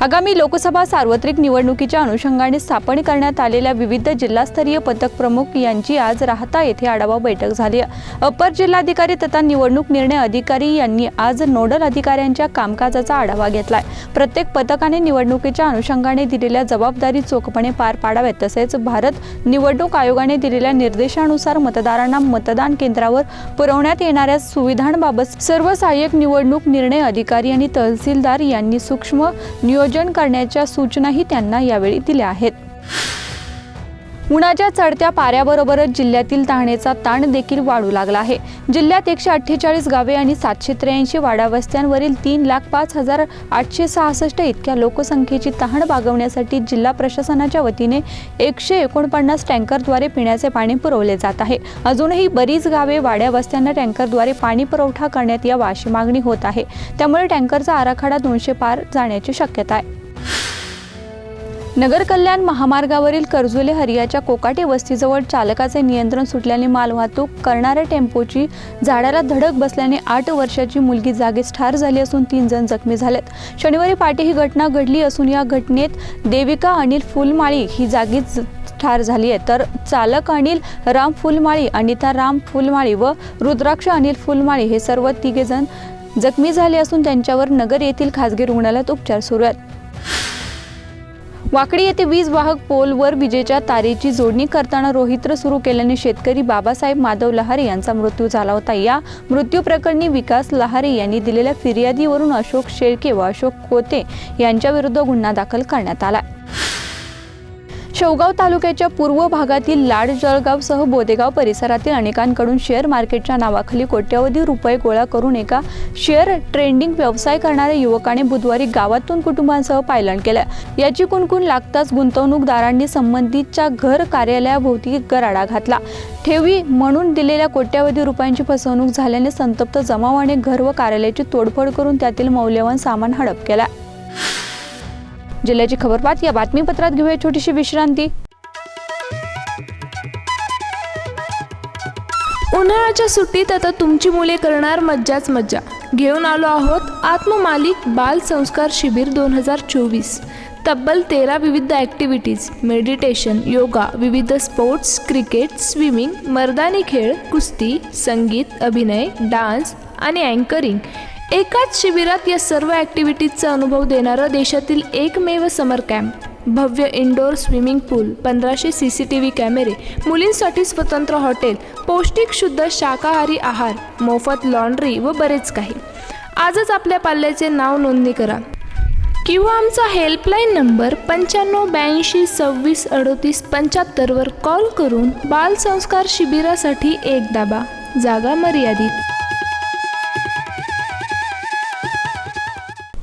आगामी लोकसभा सार्वत्रिक निवडणुकीच्या अनुषंगाने स्थापन करण्यात आलेल्या विविध जिल्हास्तरीय पथक प्रमुख यांची आज राहता येथे आढावा बैठक झाली. अपर जिल्हाधिकारी तथा निवडणूक निर्णय अधिकारी यांनी आज नोडल अधिकाऱ्यांच्या कामकाजाचा आढावा घेतलाय. प्रत्येक पथकाने निवडणुकीच्या अनुषंगाने दिलेल्या जबाबदारी चोखपणे पार पाडाव्यात तसेच भारत निवडणूक आयोगाने दिलेल्या निर्देशानुसार मतदारांना मतदान केंद्रावर पुरवण्यात येणाऱ्या सुविधांबाबत सर्व सहाय्यक निवडणूक निर्णय अधिकारी आणि तहसीलदार यांनी सूक्ष्म नियोजन करण्याच्या सूचनाही त्यांना यावेळी दिल्या आहेत. उन्हाच्या चढत्या पाऱ्याबरोबरच जिल्ह्यातील तहानेचा ताण देखील वाढू लागला आहे. जिल्ह्यात एकशे अठ्ठेचाळीस गावे आणि सातशे त्र्याऐंशी वाड्यावस्त्यांवरील तीन लाख पाच हजार आठशे सहासष्ट इतक्या लोकसंख्येची तहान भागवण्यासाठी जिल्हा प्रशासनाच्या वतीने एकशे एकोणपन्नास टँकरद्वारे पिण्याचे पाणी पुरवले जात आहे. अजूनही बरीच गावे वाड्यावस्त्यांना टँकरद्वारे पाणी पुरवठा करण्यात यावा अशी मागणी होत आहे. त्यामुळे टँकरचा आराखडा दोनशे पार जाण्याची शक्यता आहे. नगर कल्याण महामार्गावरील कर्जुले हरियाच्या कोकाटे वस्तीजवळ चालकाचे नियंत्रण सुटल्याने मालवाहतूक करणाऱ्या टेम्पोची झाडाला धडक बसल्याने आठ वर्षाची मुलगी जागीच ठार झाली असून तीन जण जखमी झालेत. शनिवारी पहाटे ही घटना घडली असून या घटनेत देविका अनिल फुलमाळी ही जागीच ठार झाली आहे. तर चालक अनिल राम फुलमाळी अनिता राम फुलमाळी व रुद्राक्ष अनिल फुलमाळी हे सर्व तिघे जण जखमी झाले असून त्यांच्यावर नगर येथील खासगी रुग्णालयात उपचार सुरू आहेत. वाकडी येथे वीज वाहक पोलवर विजेच्या तारेची जोडणी करताना रोहित्र सुरू केल्याने शेतकरी बाबासाहेब माधव लहारे यांचा मृत्यू झाला होता. या मृत्यू प्रकरणी विकास लहारे यांनी दिलेल्या फिर्यादीवरून अशोक शेळके व अशोक कोते यांच्याविरुद्ध गुन्हा दाखल करण्यात आला. शेवगाव तालुक्याच्या पूर्व भागातील लाड जळगावसह बोदेगाव परिसरातील अनेकांकडून शेअर मार्केटच्या नावाखाली कोट्यवधी रुपये गोळा करून एका शेअर ट्रेंडिंग व्यवसाय करणाऱ्या युवकाने बुधवारी गावातून कुटुंबांसह पायलन केलं. याची कुणकुण लागताच गुंतवणूकदारांनी संबंधितच्या घर कार्यालयाभोवती गराडा घातला. ठेवी म्हणून दिलेल्या कोट्यवधी रुपयांची फसवणूक झाल्याने संतप्त जमावाने घर व कार्यालयाची तोडफोड करून त्यातील मौल्यवान सामान हडप केला. जिल्ह्याची खबरपात या बातमीपत्रात घेऊया छोटीशी विश्रांती. उन्हाळ्याच्या सुट्टीत आता तुमची मुले करणार मज्जाच मज्जा. घेऊन आलो आहोत आत्ममालिक बाल संस्कार शिबिर दोन हजार चोवीस. तब्बल तेरा विविध ॲक्टिव्हिटीज मेडिटेशन योगा विविध स्पोर्ट्स क्रिकेट स्विमिंग मर्दानी खेळ कुस्ती संगीत अभिनय डान्स आणि अँकरिंग एकाच शिबिरात या सर्व ॲक्टिव्हिटीजचा अनुभव देणारं देशातील एकमेव समर कॅम्प. भव्य इंडोर स्विमिंग पूल पंधराशे सी सी टी व्ही कॅमेरे मुलींसाठी स्वतंत्र हॉटेल पौष्टिक शुद्ध शाकाहारी आहार मोफत लॉन्ड्री व बरेच काही. आजच आपल्या पाल्याचे नाव नोंदणी करा. किंवा आमचा हेल्पलाईन नंबर पंच्याण्णव ब्याऐंशी सव्वीस अडतीस पंच्याहत्तरवर कॉल करून बालसंस्कार शिबिरासाठी एक दाबा. जागा मर्यादित.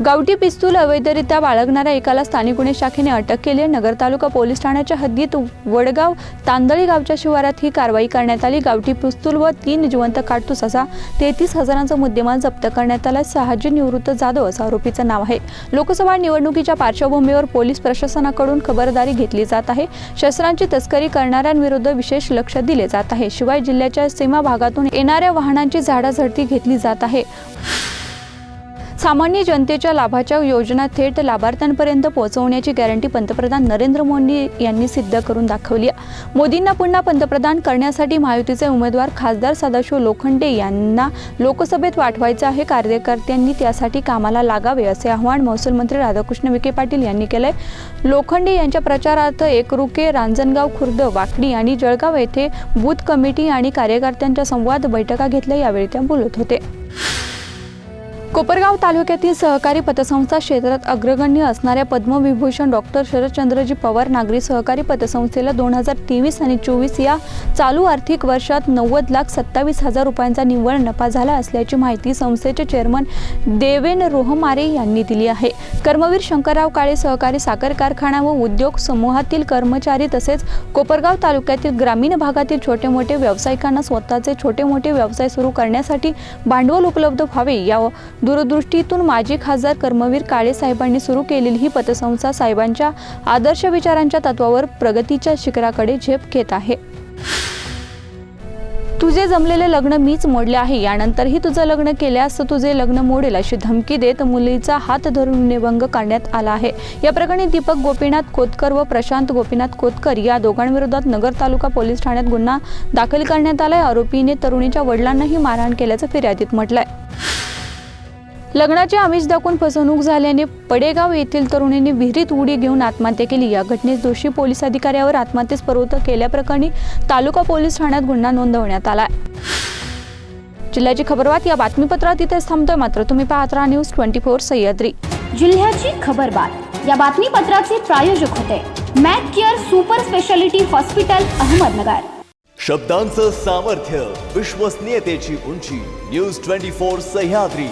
गावठी पिस्तूल अवैधरित्या बाळगणाऱ्या एकाला स्थानिक गुन्हे शाखेने अटक केली आहे नगर तालुका पोलीस ठाण्याच्या हद्दीत वडगाव तांदळी गावच्या शिवारात ही कारवाई करण्यात आली. गावठी पिस्तूल व तीन जिवंत काडतूस असा तेहतीस हजारांचा मुद्देमाल जप्त करण्यात आला. सहाजी निवृत्त जाधव असं आरोपीचं नाव आहे. लोकसभा निवडणुकीच्या पार्श्वभूमीवर पोलीस प्रशासनाकडून खबरदारी घेतली जात आहे. शस्त्रांची तस्करी करणाऱ्यांविरुद्ध विशेष लक्ष दिले जात आहे. शिवाय जिल्ह्याच्या सीमा भागातून येणाऱ्या वाहनांची झाडाझडती घेतली जात आहे. सामान्य जनतेच्या लाभाच्या योजना थेट लाभार्थ्यांपर्यंत पोहोचवण्याची गॅरंटी पंतप्रधान नरेंद्र मोदी यांनी सिद्ध करून दाखवली आहे. मोदींना पुन्हा पंतप्रधान करण्यासाठी महायुतीचे उमेदवार खासदार सदाशिव लोखंडे यांना लोकसभेत पाठवायचं आहे. कार्यकर्त्यांनी त्यासाठी कामाला लागावे असे आवाहन महसूल मंत्री राधाकृष्ण विखे पाटील यांनी केलंय. लोखंडे यांच्या प्रचारार्थ एकरुके रांजणगाव खुर्द वाकडी आणि जळगाव येथे बूथ कमिटी आणि कार्यकर्त्यांच्या संवाद बैठका घेतल्या यावेळी त्या बोलत होते. कोपरगाव तालुक्यातील सहकारी पतसंस्था क्षेत्रात अग्रगण्य असणाऱ्या पद्मविभूषण डॉक्टर शरदचंद्रजी पवार नागरी सहकारी पतसंस्थेला दोन हजार तेवीस आणि चोवीस या चालू आर्थिक वर्षात नव्वद लाख सत्तावीस हजार रुपयांचा निव्वळ नफा झाला असल्याची माहिती संस्थेचे चेअरमन देवेन रोहमारे यांनी दिली आहे. कर्मवीर शंकरराव काळे सहकारी साखर कारखाना व उद्योग समूहातील कर्मचारी तसेच कोपरगाव तालुक्यातील ग्रामीण भागातील छोटे मोठे व्यावसायिकांना स्वतःचे छोटे मोठे व्यवसाय सुरू करण्यासाठी भांडवल उपलब्ध व्हावे या दूरदृष्टीतून माजी खासदार कर्मवीर काळे साहेबांनी सुरू केलेली ही पतसंस्था साहेबांच्या आदर्श विचारांच्या तत्वावर प्रगतीच्या शिखराकडे झेप घेत आहे. तुझे जमलेले लग्न मीच मोडले आहे. यानंतरही तुझं लग्न केल्यास तुझे लग्न मोडेल अशी धमकी देत मुलीचा हात धरून निभंग काढण्यात आला आहे. या प्रकरणी दीपक गोपीनाथ कोतकर व प्रशांत गोपीनाथ कोतकर या दोघांविरोधात नगर तालुका पोलीस ठाण्यात गुन्हा दाखल करण्यात आलाय. आरोपीने तरुणीच्या वडिलांनाही मारहाण केल्याचं फिर्यादीत म्हटलंय. लग्नाचे आमिष दाखवून फसवणूक झाल्याने पडेगाव येथील तरुणीने विहिरीत उडी घेऊन आत्महत्या केली. या घटनेत दोषी पोलीस अधिकाऱ्यावर आत्महत्येस प्रवृत्त केल्याप्रकरणी तालुका पोलीस ठाण्यात गुन्हा नोंदवण्यात आला जिल्ह्याची खबरबात या बातमीपत्रात इथेच थांबतोय. मात्र तुम्ही पाहत राहा न्यूज ट्वेंटी फोर सह्याद्री. जिल्ह्याची खबरबात. या बातमीपत्राचे प्रायोजक होते Mac care super speciality hospital Ahmednagar. शब्दांचं सामर्थ्य विश्वसनीयतेची उंची न्यूज ट्वेंटी फोर सह्याद्री.